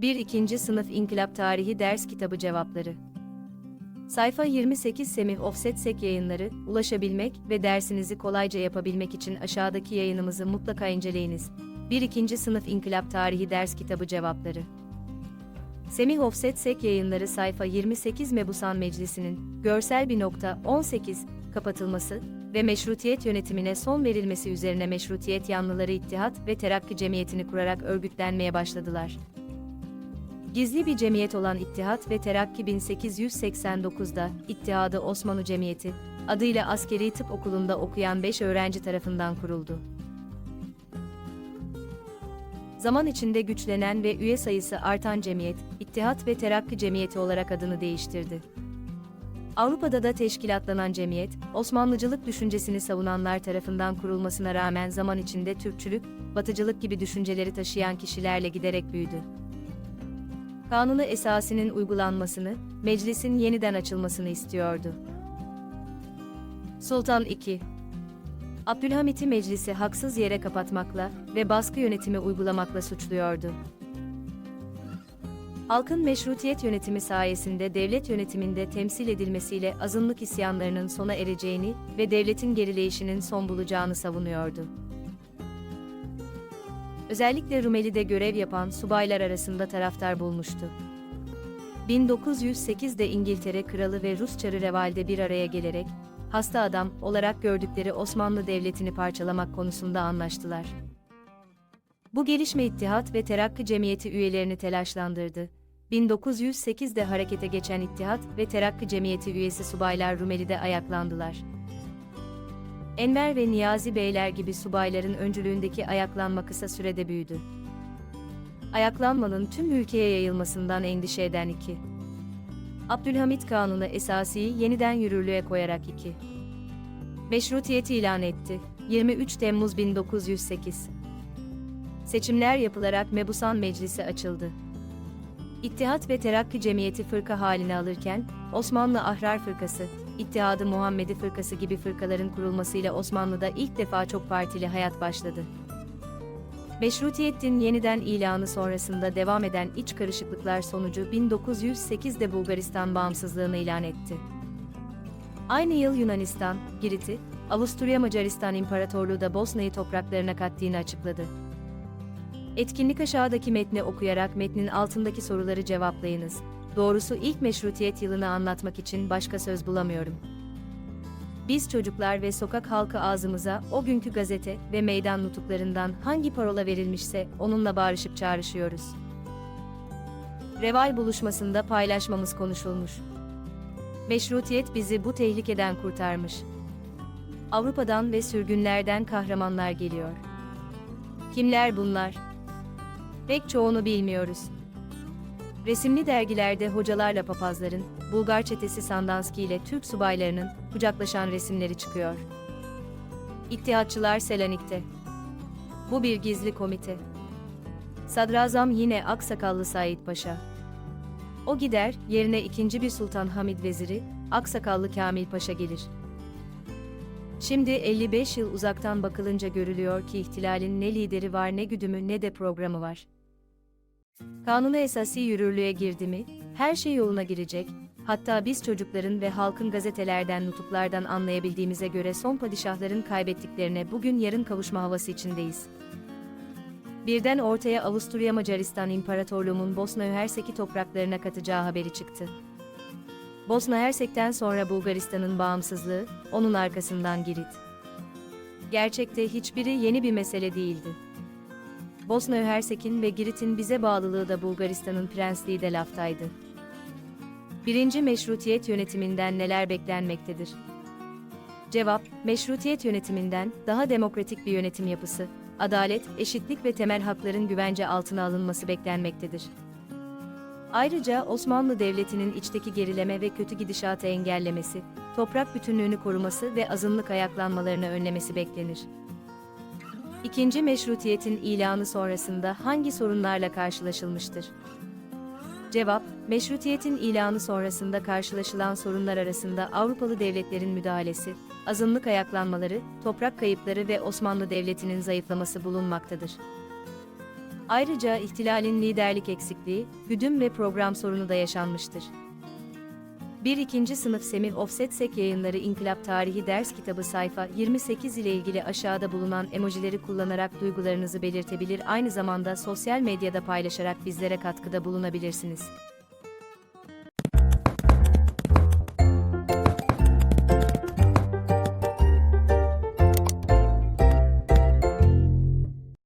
1. 2. Sınıf İnkılap Tarihi Ders Kitabı Cevapları Sayfa 28 Semih Offset Sek yayınları, ulaşabilmek ve dersinizi kolayca yapabilmek için aşağıdaki yayınımızı mutlaka inceleyiniz. 1. 2. Sınıf İnkılap Tarihi Ders Kitabı Cevapları Semih Offset Sek yayınları sayfa 28 Mebusan Meclisi'nin, görsel bir nokta 18, kapatılması ve meşrutiyet yönetimine son verilmesi üzerine meşrutiyet yanlıları İttihat ve Terakki Cemiyeti'ni kurarak örgütlenmeye başladılar. Gizli bir cemiyet olan İttihat ve Terakki 1889'da İttihadı Osmanlı Cemiyeti adıyla askeri tıp okulunda okuyan 5 öğrenci tarafından kuruldu. Zaman içinde güçlenen ve üye sayısı artan cemiyet, İttihat ve Terakki Cemiyeti olarak adını değiştirdi. Avrupa'da da teşkilatlanan cemiyet, Osmanlıcılık düşüncesini savunanlar tarafından kurulmasına rağmen zaman içinde Türkçülük, Batıcılık gibi düşünceleri taşıyan kişilerle giderek büyüdü. Kanunu esasinin uygulanmasını, meclisin yeniden açılmasını istiyordu. Sultan II Abdülhamit'i meclisi haksız yere kapatmakla ve baskı yönetimi uygulamakla suçluyordu. Halkın meşrutiyet yönetimi sayesinde devlet yönetiminde temsil edilmesiyle azınlık isyanlarının sona ereceğini ve devletin gerileyişinin son bulacağını savunuyordu. Özellikle Rumeli'de görev yapan subaylar arasında taraftar bulmuştu. 1908'de İngiltere Kralı ve Rus Çarı Reval'de bir araya gelerek, hasta adam olarak gördükleri Osmanlı Devleti'ni parçalamak konusunda anlaştılar. Bu gelişme İttihat ve Terakki Cemiyeti üyelerini telaşlandırdı. 1908'de harekete geçen İttihat ve Terakki Cemiyeti üyesi subaylar Rumeli'de ayaklandılar. Enver ve Niyazi Beyler gibi subayların öncülüğündeki ayaklanma kısa sürede büyüdü. Ayaklanmanın tüm ülkeye yayılmasından endişe eden iki. Abdülhamit Kanunu Esasi'yi yeniden yürürlüğe koyarak iki. Meşrutiyeti ilan etti. 23 Temmuz 1908. Seçimler yapılarak Mebusan Meclisi açıldı. İttihat ve Terakki Cemiyeti fırka haline alırken, Osmanlı Ahrar Fırkası, İttihadı Muhammedi Fırkası gibi fırkaların kurulmasıyla Osmanlı'da ilk defa çok partili hayat başladı. Meşrutiyetin yeniden ilanı sonrasında devam eden iç karışıklıklar sonucu 1908'de Bulgaristan bağımsızlığını ilan etti. Aynı yıl Yunanistan, Girit'i, Avusturya Macaristan İmparatorluğu da Bosna'yı topraklarına kattığını açıkladı. Etkinlik aşağıdaki metni okuyarak metnin altındaki soruları cevaplayınız. Doğrusu ilk meşrutiyet yılını anlatmak için başka söz bulamıyorum. Biz çocuklar ve sokak halkı ağzımıza o günkü gazete ve meydan nutuklarından hangi parola verilmişse onunla bağırışıp çağrışıyoruz. Reval buluşmasında paylaşmamız konuşulmuş. Meşrutiyet bizi bu tehlikeden kurtarmış. Avrupa'dan ve sürgünlerden kahramanlar geliyor. Kimler bunlar? Pek çoğunu bilmiyoruz. Resimli dergilerde hocalarla papazların, Bulgar çetesi Sandanski ile Türk subaylarının kucaklaşan resimleri çıkıyor. İttihatçılar Selanik'te. Bu bir gizli komite. Sadrazam yine Aksakallı Said Paşa. O gider, yerine ikinci bir Sultan Hamid Veziri, Aksakallı Kamil Paşa gelir. Şimdi 55 yıl uzaktan bakılınca görülüyor ki ihtilalin ne lideri var ne güdümü ne de programı var. Kanunu esası yürürlüğe girdi mi, her şey yoluna girecek, hatta biz çocukların ve halkın gazetelerden nutuklardan anlayabildiğimize göre son padişahların kaybettiklerine bugün yarın kavuşma havası içindeyiz. Birden ortaya Avusturya Macaristan İmparatorluğu'nun Bosna Hersek'i topraklarına katacağı haberi çıktı. Bosna Hersek'ten sonra Bulgaristan'ın bağımsızlığı, onun arkasından Girit. Gerçekte hiçbiri yeni bir mesele değildi. Bosna Hersek'in ve Girit'in bize bağlılığı da Bulgaristan'ın prensliği de laftaydı. Birinci meşrutiyet yönetiminden neler beklenmektedir? Cevap, meşrutiyet yönetiminden daha demokratik bir yönetim yapısı, adalet, eşitlik ve temel hakların güvence altına alınması beklenmektedir. Ayrıca Osmanlı Devleti'nin içteki gerileme ve kötü gidişatı engellemesi, toprak bütünlüğünü koruması ve azınlık ayaklanmalarını önlemesi beklenir. İkinci meşrutiyetin ilanı sonrasında hangi sorunlarla karşılaşılmıştır? Cevap, meşrutiyetin ilanı sonrasında karşılaşılan sorunlar arasında Avrupalı devletlerin müdahalesi, azınlık ayaklanmaları, toprak kayıpları ve Osmanlı Devleti'nin zayıflaması bulunmaktadır. Ayrıca ihtilalin liderlik eksikliği, güdüm ve program sorunu da yaşanmıştır. Bir ikinci sınıf Semih Offset yayınları İnkılap Tarihi Ders Kitabı sayfa 28 ile ilgili aşağıda bulunan emojileri kullanarak duygularınızı belirtebilir aynı zamanda sosyal medyada paylaşarak bizlere katkıda bulunabilirsiniz.